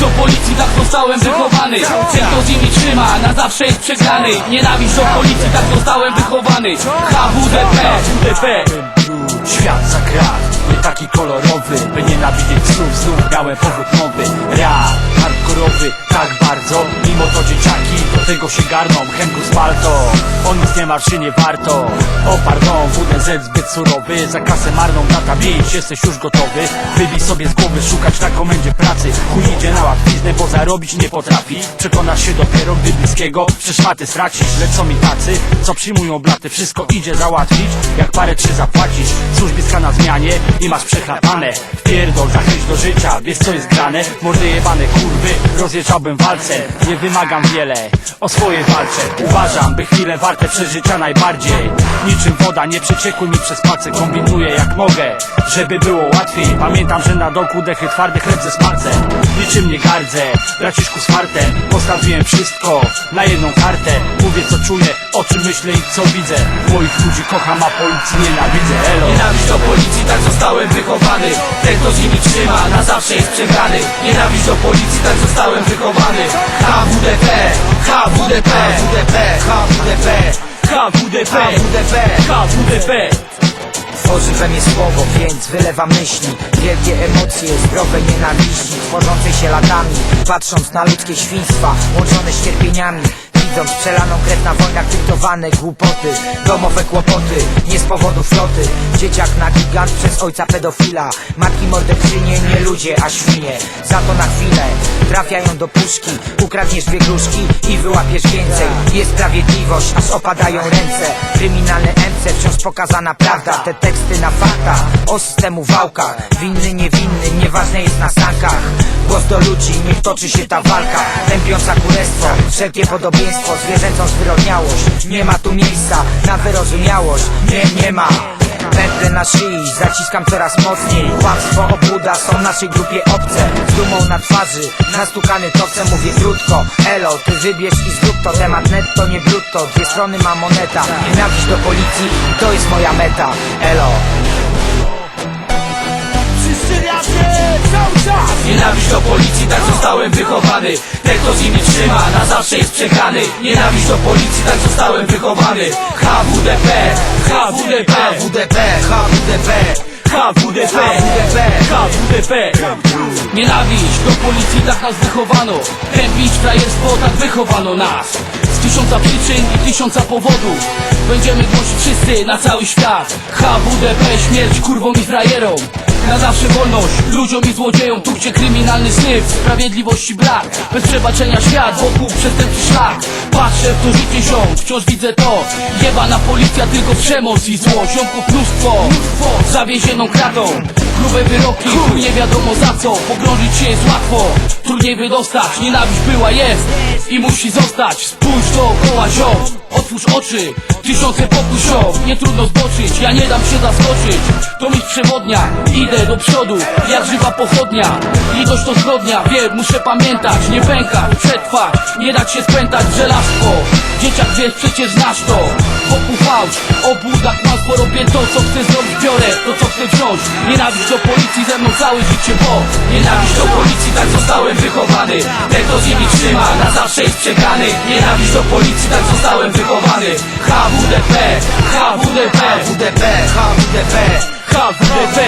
Do policji tak zostałem wychowany. Ten kto z nimi trzyma, na zawsze jest przegrany. Nienawiść do policji tak zostałem wychowany. HWDP HWDP Świat za krat, nie taki kolorowy By nienawidzieć psów, znów miałem powrót mowy Ra, tak bardzo. Mimo to dzieciaki do tego się garną. Henku z palto, o nic nie martw się nie warto. O pardon, WDZ zbyt surowy. Za kasę marną data bić, jesteś już gotowy. Wybij sobie z głowy, szukać na komendzie pracy. Chuj idzie na łatwiznę, bo zarobić nie potrafi. Przekonasz się dopiero, gdy bliskiego Przeszmaty stracisz, lecą mi tacy Co przyjmują blaty, wszystko idzie załatwić Jak parę czy zapłacić Służbiska na zmianie i masz przechlapane Pierdol, zachęć do życia, wiesz co jest grane? Mordy jebane kurwy, rozjeżdżałbym walce. Nie wymagam wiele, o swoje walczę Uważam, by chwile warte przeżycia najbardziej. Niczym woda, nie przeciekły mi przez palce. Kombinuję jak mogę, żeby było łatwiej. Pamiętam, że na dołku dechy twardy chleb ze smalcem. Niczym nie gardzę, braciszku z Postawiłem wszystko na jedną kartę. Mówię co czuję, o czym myślę i co widzę. Moich ludzi kocham, a policji nienawidzę. Elo. Tak Ten kto z nimi trzyma, na zawsze jest przegrany. Nienawiść do policji, tak zostałem wychowany. HWDP, HWDP, HWDP, HWDP HWDP, HWDP Tworzy we mnie słowo, więc wylewam myśli. Wielkie emocje, zdrowe nienawiści Tworzącej się latami, patrząc na ludzkie świństwa Łączone z cierpieniami Widząc przelaną krew na wojnach dyktowane głupoty Domowe kłopoty, nie z powodu floty. Dzieciak na gigant przez ojca pedofila Matki morderczynie, nie ludzie, a świnie. Za to na chwilę trafiają do puszki Ukradniesz dwie gruszki i wyłapiesz więcej. Jest sprawiedliwość, aż opadają ręce. Kryminalne MC, wciąż pokazana prawda. Te teksty na faktach, o systemu wałka Winny, niewinny, nieważne jest na sankach. Głos do ludzi, niech toczy się ta walka. Tępiąca kurestwo, wszelkie podobieństwo Zwierzęcą zwyrodniałość. Nie ma tu miejsca na wyrozumiałość. Nie, nie ma. Pętlę na szyi, zaciskam coraz mocniej. Kłamstwo, obłuda są naszej grupie obce. Z dumą na twarzy, nastukany towcem mówię krótko. Elo, ty wybierz i zrób to. Temat netto, nie brutto, dwie strony ma moneta. Nienawiść do policji, to jest moja meta. Elo Nienawiść do policji, tak zostałem wychowany. Ten kto z nimi trzyma, na zawsze jest przegrany Nienawiść do policji, tak zostałem wychowany. HWDP, HWDP, HWDP, HWDP HWDP, HWDP Nienawiść do policji, tak nas wychowano. Tępić frajerstwo, tak wychowano nas. Z tysiąca przyczyn i tysiąca powodów. Będziemy głosić wszyscy na cały świat. HWDP, śmierć kurwom i frajerom na zawsze wolność. Ludziom i złodziejom Tu gdzie kryminalny syf, sprawiedliwości brak. Bez przebaczenia świat, wokół przestępczy szlak Patrzę w to życie ziom, wciąż widzę to. Jebana policja, tylko przemoc i zło Ziomków mnóstwo, za więzienną kratą Grube wyroki, chuj nie wiadomo za co. Pogrążyć się jest łatwo, trudniej wydostać. Nienawiść była, jest i musi zostać. Spójrz dookoła ziom, otwórz oczy Tysiące pokusią, nie trudno zboczyć Ja nie dam się zaskoczyć, to mi przewodnia Idę do przodu, jak żywa pochodnia Litość to zbrodnia, wiem, muszę pamiętać Nie pękać, przetrwać, nie dać się spętać w żelazko. Dzieciak wiesz, przecież znasz to. Wokół fałsz, obłuda, kłamstwo Robię to, co chcę zrobić, biorę to, co chcę wziąć. Nienawiść do policji ze mną całe życie, bo Nienawiść do policji, tak zostałem wychowany. Ten, kto z trzyma, na zawsze jest przegrany. Nienawiść do policji, tak zostałem wychowany. HWDP, HWDP, HWDP, HWDP HWDP